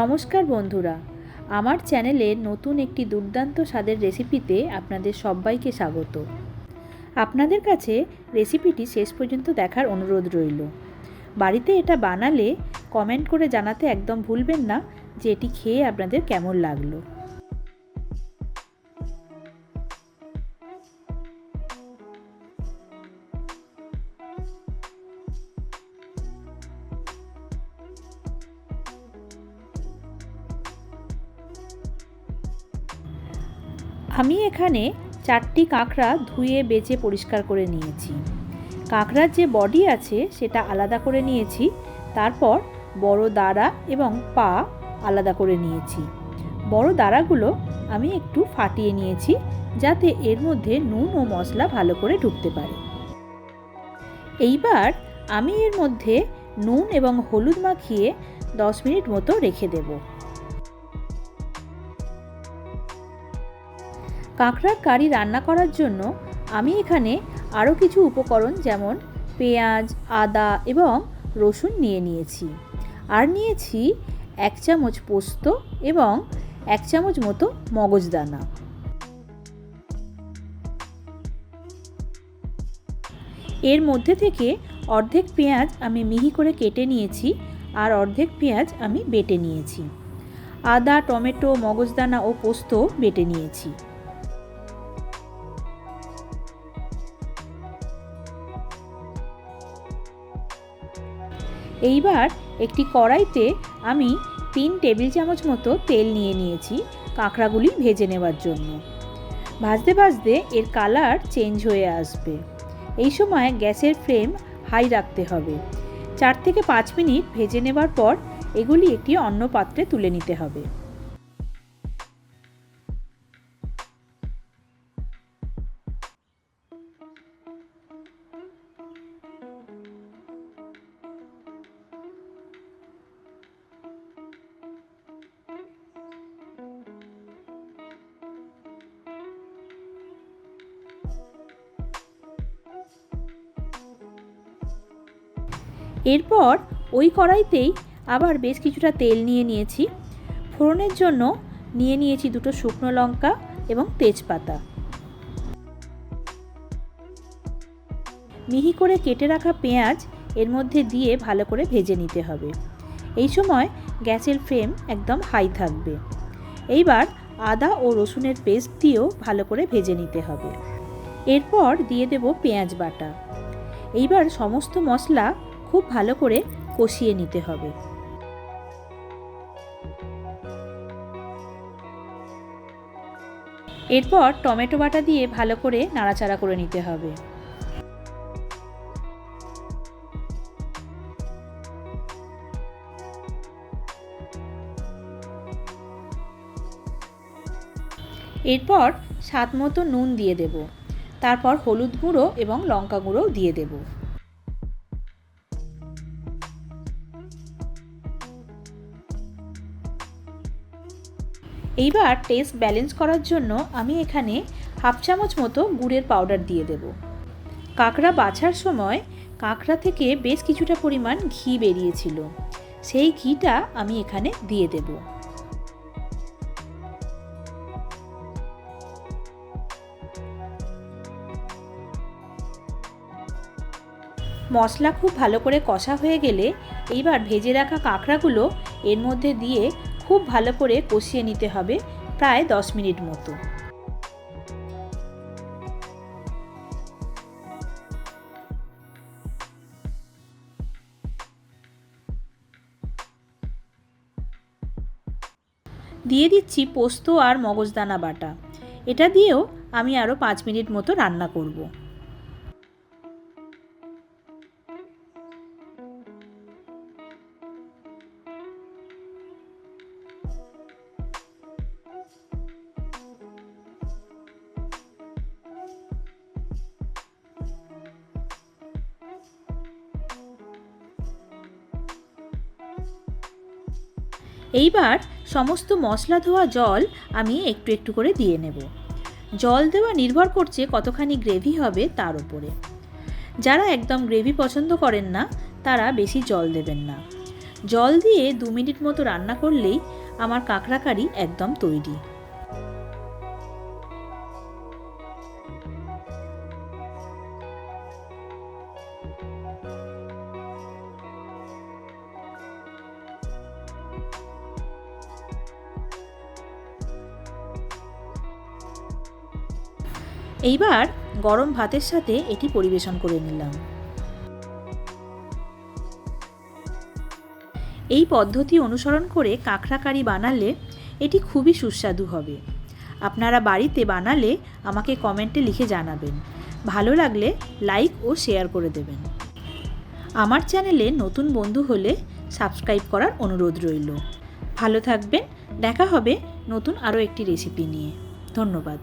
নমস্কার বন্ধুরা। আমার চ্যানেলে নতুন একটি দুর্দান্ত স্বাদের রেসিপিতে আপনাদের সবাইকে স্বাগত। আপনাদের কাছে রেসিপিটি শেষ পর্যন্ত দেখার অনুরোধ রইল। বাড়িতে এটা বানালে কমেন্ট করে জানাতে একদম ভুলবেন না যে এটি খেয়ে আপনাদের কেমন লাগল। আমি এখানে চারটি কাঁকড়া ধুয়ে, বেচে, পরিষ্কার করে নিয়েছি। কাঁকড়ার যে বডি আছে সেটা আলাদা করে নিয়েছি। তারপর বড় দাঁড়া এবং পা আলাদা করে নিয়েছি। বড় দাঁড়াগুলো আমি একটু ফাটিয়ে নিয়েছি যাতে এর মধ্যে নুন ও মশলা ভালো করে ঢুকতে পারে। এইবার আমি এর মধ্যে নুন এবং হলুদ মাখিয়ে দশ মিনিট মতো রেখে দেবো। কাঁকড়ার কারি রান্না করার জন্য আমি এখানে আরও কিছু উপকরণ যেমন পেঁয়াজ, আদা এবং রসুন নিয়ে নিয়েছি। আর নিয়েছি এক চামচ পোস্ত এবং এক চামচ মতো মগজদানা। এর মধ্যে থেকে অর্ধেক পেঁয়াজ আমি মিহি করে কেটে নিয়েছি আর অর্ধেক পেঁয়াজ আমি বেটে নিয়েছি। আদা, টমেটো, মগজদানা ও পোস্ত বেটে নিয়েছি। এইবার একটি কড়াইতে আমি তিন টেবিল চামচ মতো তেল নিয়ে নিয়েছি কাঁকড়াগুলি ভেজে নেওয়ার জন্য। ভাজতে ভাজতে এর কালার চেঞ্জ হয়ে আসবে। এই সময় গ্যাসের ফ্লেম হাই রাখতে হবে। চার থেকে পাঁচ মিনিট ভেজে নেবার পর এগুলি একটি অন্য পাত্রে তুলে নিতে হবে। এরপর ওই কড়াইতেই আবার বেশ কিছুটা তেল নিয়ে নিয়েছি। ফোড়নের জন্য নিয়ে নিয়েছি দুটো শুকনো লঙ্কা এবং তেজপাতা। মিহি করে কেটে রাখা পেঁয়াজ এর মধ্যে দিয়ে ভালো করে ভেজে নিতে হবে। এই সময় গ্যাসের ফ্লেম একদম হাই থাকবে। এইবার আদা ও রসুনের পেস্ট দিয়েও ভালো করে ভেজে নিতে হবে। এরপর দিয়ে দেব পেঁয়াজ বাটা। এইবার সমস্ত মশলা খুব ভালো করে কষিয়ে নিতে হবে। এরপর টমেটো বাটা দিয়ে ভালো করে নাড়াচাড়া করে নিতে হবে। এরপর স্বাদ মতো নুন দিয়ে দেব। তারপর হলুদ গুঁড়ো এবং লঙ্কা গুঁড়ো দিয়ে দেবো। এইবার টেস্ট ব্যালেন্স করার জন্য আমি এখানে হাফ চামচ মতো গুড়ের পাউডার দিয়ে দেব। কাঁকড়া বাছার সময় কাঁকড়া থেকে বেশ কিছুটা পরিমাণ ঘি বেরিয়েছিল। সেই ঘিটা আমি এখানে দিয়ে দেব। মশলা খুব ভালো করে কষা হয়ে গেলে এইবার ভেজে রাখা কাঁকড়াগুলো এর মধ্যে দিয়ে খুব ভালো করে কষিয়ে নিতে হবে প্রায় দশ মিনিট মতো। দিয়ে দিচ্ছি পোস্ত আর মগজদানা বাটা। এটা দিয়েও আমি আরও পাঁচ মিনিট মতো রান্না করব। এইবার সমস্ত মশলা ধোয়া জল আমি একটু একটু করে দিয়ে নেব। জল দেওয়া নির্ভর করছে কতখানি গ্রেভি হবে তার উপরে। যারা একদম গ্রেভি পছন্দ করেন না, তারা বেশি জল দেবেন না। জল দিয়ে দু মিনিট মতো রান্না করলেই আমার কাঁকড়া কারি একদম তৈরি। এইবার গরম ভাতের সাথে এটি পরিবেশন করে নিলাম। এই পদ্ধতি অনুসরণ করে কাঁকড়া কারি বানালে এটি খুবই সুস্বাদু হবে। আপনারা বাড়িতে বানালে আমাকে কমেন্টে লিখে জানাবেন। ভালো লাগলে লাইক ও শেয়ার করে দেবেন। আমার চ্যানেলে নতুন বন্ধু হলে সাবস্ক্রাইব করার অনুরোধ রইল। ভালো থাকবেন, দেখা হবে নতুন আরও একটি রেসিপি নিয়ে। ধন্যবাদ।